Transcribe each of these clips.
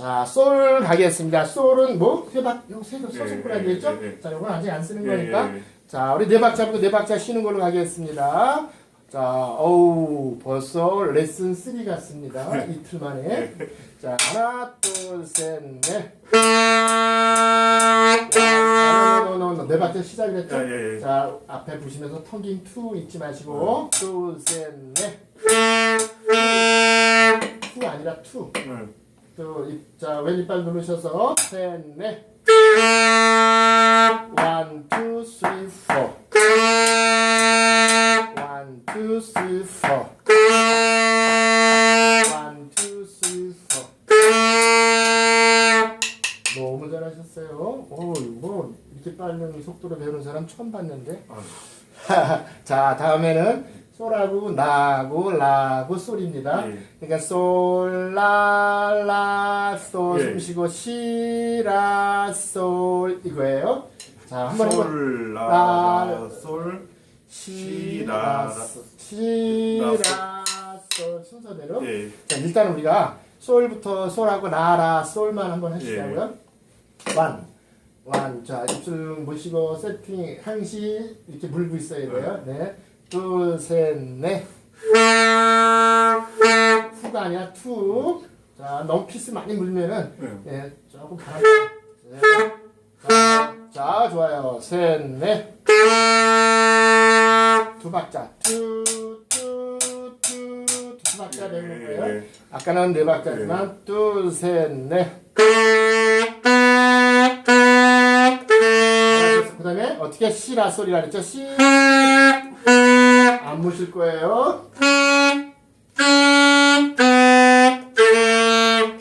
아, 솔 가겠습니다. 솔은 뭐? 회박, 세, 서식구라 되겠죠? 예, 예, 예, 예. 자, 요건 아직 안 쓰는 예, 거니까. 예, 예. 자, 우리 네 박자부터 네 박자 쉬는 걸로 가겠습니다. 자, 어우, 벌써 레슨 3 같습니다. 네. 이틀 만에. 예. 자, 하나, 둘, 셋, 넷. 네 박자 시작을 했죠? 예, 예, 예. 자, 앞에 보시면서 텅긴 2 잊지 마시고. 네. 둘, 셋, 넷. 2 아니라 2. 또, 이- 자, 왼이빨 누르셔서, 셋, 넷. 원, 투, 쓰리, 포. 원, 투, 쓰리, 포. 원, 투, 쓰리, 포. 너무 잘하셨어요. 오, 뭐, 이렇게 빠른 속도로 배우는 사람 처음 봤는데. 아, 자, 다음에는 솔하고 나하고 라고 솔입니다. 예. 그러니까 솔, 라, 라, 솔, 예. 숨 쉬고 시, 라, 솔 이거예요. 자, 한번. 솔, 라, 라, 솔, 시, 시, 라, 라, 솔, 시, 라, 라, 솔 순서대로. 예. 자, 일단 우리가 솔부터 솔하고 나라 솔만 한번 해주시자고요. 완, 완. 자, 입술 모시고 세팅 항시 이렇게 물고 있어야 돼요. 네. 둘, 셋, 넷. 후가 아니라 투. 자, 너무 피스 많이 물면은 네. 네, 조금 바람. 네. 자, 자, 좋아요. 셋, 넷. 두 박자. 투, 투, 투, 두 박자 되는 거예요. 예. 아까는 네 박자지만 둘, 셋, 넷. 그 다음에 어떻게 시라 소리라 그랬죠? 시. 안 무실 거예요.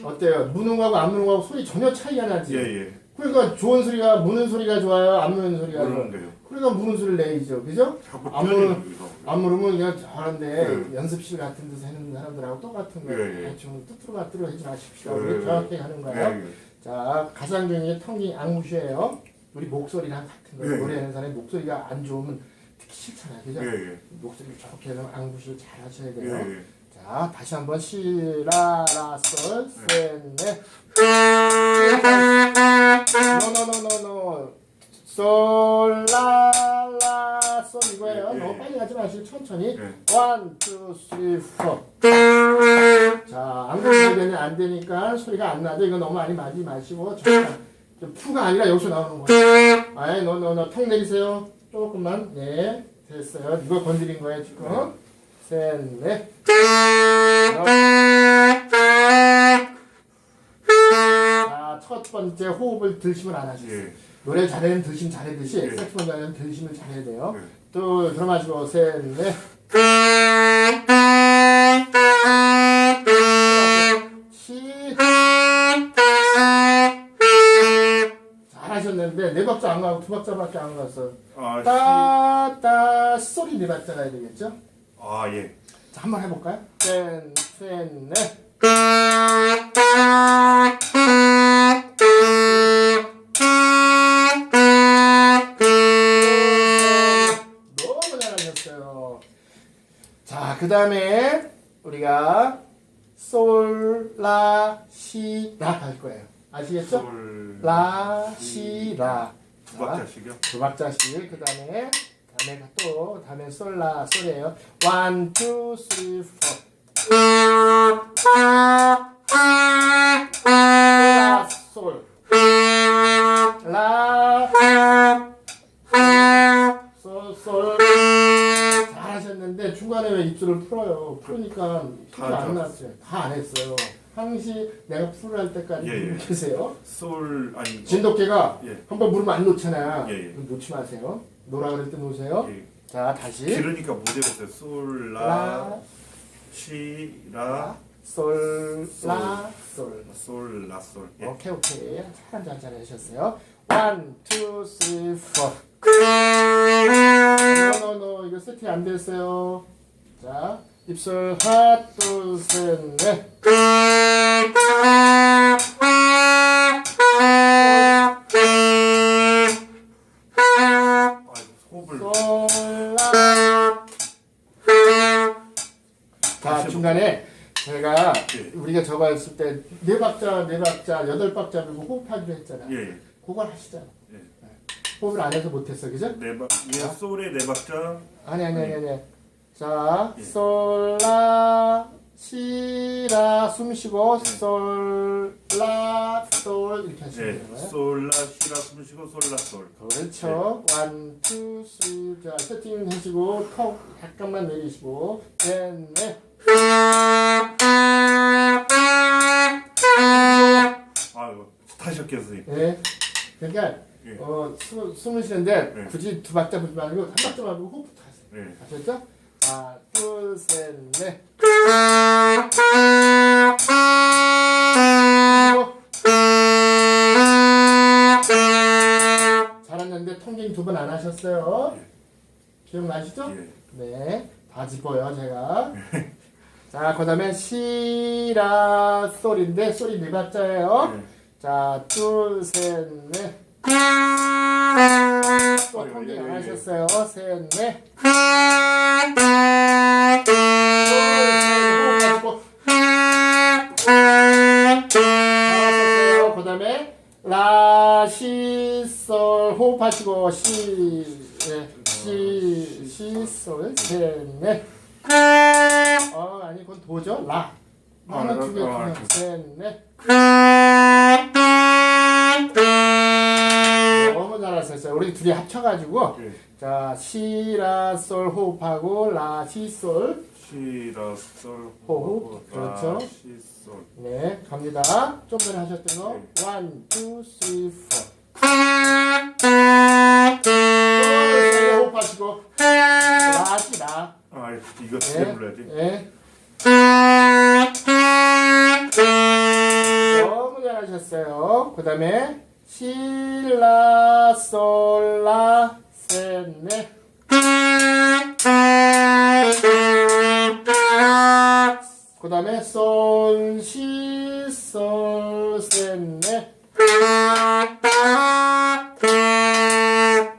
어때요? 무는 거하고 안 무는 거하고 소리 전혀 차이가 나지? 예, 예. 그러니까 좋은 소리가 무는 소리가 좋아요? 안 무는 소리가 좋아요? 그러니까 무는 소리를 내야죠. 그죠? 자꾸 안 무는. 안 물으면 그냥 잘하는데 네. 연습실 같은 데서 하는 사람들하고 똑같은 거예요. 예, 예. 좀 뚜뚜루마뚜루 하지 마십시오. 예, 우리 예. 정확하게 하는 거예요. 예, 예. 자, 가상경의 텅이 앙무시예요. 우리 목소리랑 같은 거예요. 예, 예. 노래하는 사람이 목소리가 안 좋으면 싫잖아요. 그죠? 예, 예. 목소리를 좋게 하면 앙무시를 잘 하셔야 예, 돼요. 예. 자, 다시 한번 시, 라, 라, 솔, 셋, 넷. 노노노노노. 솔, 라, 라, 솔 이거예요. 예, 예. 너무 빨리 가지 마시고 천천히. 예. 원, 투, 쓰리, 포. 자, 안무시 되면 안 되니까 소리가 안 나죠. 이거 너무 많이 맞지 마시고 잠깐. 좀 푸가 아니라 여기서 나오는 거예요. 아이, 노노노. 턱 내리세요. 조금만. 네. 됐어요. 이거 건드린 거예요, 지금. 셋, 넷. 자, 첫 번째 호흡을 들심을 안 하셨어요. 예. 노래 잘하면 들심 잘해듯이 예. 색소폰 잘하면 들심을 잘해야 돼요. 예. 또 들어 마시고 셋, 넷. 잘하셨는데 네 박자 안 가고 두 박자밖에 안 갔어. 아, 시. 따, 따, 소리 네 박자 가야 되겠죠? 아, 예. 자, 한번 해볼까요? 셋, 셋, 넷. 너무 잘하셨어요. 자, 그 다음에 우리가 솔, 라, 시, 라 할 거예요. 아시겠죠? 솔. 라, 시, 라. 두 박자씩이요? 두 박자씩. 그 다음에 다음에 또 다음에 솔, 라, 솔이에요. 원, 투, 쓰리, 포. 라, 솔. 라, 솔, 솔. 잘하셨는데 중간에 왜 입술을 풀어요? 풀으니까 다 소리가 안다 났어요. 다 안 했어요. 항시 내가 풀을 할 때까지 예, 예. 계세요. 솔 아니 진돗개가 예. 한번 물으면 안 놓잖아요. 예, 예. 놓지 마세요. 놓으라 그럴 때 놓으세요. 예. 자, 다시. 들으니까 못 해보세요. 솔, 라, 라, 시, 라, 솔, 라, 솔. 솔, 라, 솔. 예. 오케이, 오케이. 잘한 잘 잘하셨어요. 원, 투, 쓰리, 포. 노, 노, 노. 이거 세팅 안 됐어요. 자, 입술 하나, 둘, 셋, 넷. 호흡을 솔, 라. 자, 중간에 제가 예. 우리가 저거 했을 때 네 박자 네 박자 여덟 박자 그리고 호흡하기로 했잖아. 예, 예. 그걸 하시잖아. 예. 네. 호흡을 안 해서 못했어, 그죠? 네 박, 예, 소울의 네 박자. 아니 아니 아니 아니. 자, 예. 솔라 시라 숨 쉬고 솔라 솔 이렇게 하시면 예, 되는 거예요. 솔라 시라 숨 쉬고 솔라 솔. 그렇죠. 원, 투, 쓰리. 자, 세팅 하시고 턱 약간만 내리시고 넷, 넷. 아이고 스타셨겠어 선생님. 예. 그러니까 예. 어, 숨, 숨을 쉬는데 네. 굳이 두 박자 부지 말고 한 박자 말고 호흡부터 하세요. 예. 아셨죠? 하나, 둘, 셋, 넷. 그리고 잘하는데 통긴 두번 안 하셨어요. 기억나시죠? 예. 네, 다 짚어요 제가. 자, 그 다음에 시라 솔인데 솔이 네 박자예요. 예. 자, 둘, 셋, 넷. 또 어, 예, 예, 안 예. 하셨어요. 셋, 넷. 잘하셨어요. 그다음에 라시솔 호흡하시고 시, 네, 시, 시솔 셋넷. 어 아니 그건 도죠 라. 하나 아, 두개 아, 두개 아, 셋넷. 너무 잘하셨어요. 우리 둘이 합쳐가지고 예. 자 시라솔 호흡하고 라시솔 시라 솔 호흡. 그렇죠. 시 솔. 네 갑니다. 좀 전에 하셨던 거 네. 원, 투, 쓰리, 포. 또 호흡하시고 라시라. 아 이거 진짜 불러야지. 네. 너무 잘하셨어요. 그 다음에 시라 솔라 셋넷 그 다음에 솔시솔셋넷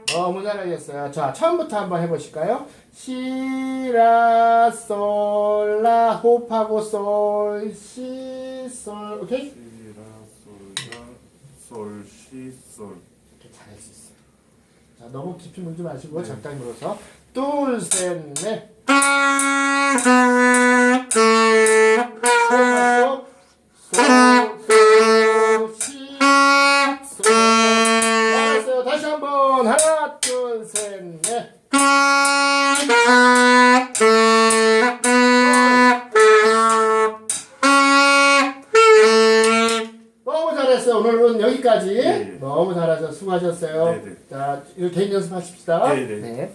너무 잘하셨어요. 자, 처음부터 한번 해보실까요? 시라 솔라 호흡하고 솔, 시, 솔, 오케이? 솔라 솔시 솔. 이렇게 잘할 수 있어요. 자, 너무 깊이 물지 마시고 적당히 물어서 둘, 셋, 넷. 오늘은 여기까지. 예, 예. 너무 잘하셔서 수고하셨어요. 네, 네. 자, 이거 개인 연습하십시다. 네, 네. 네.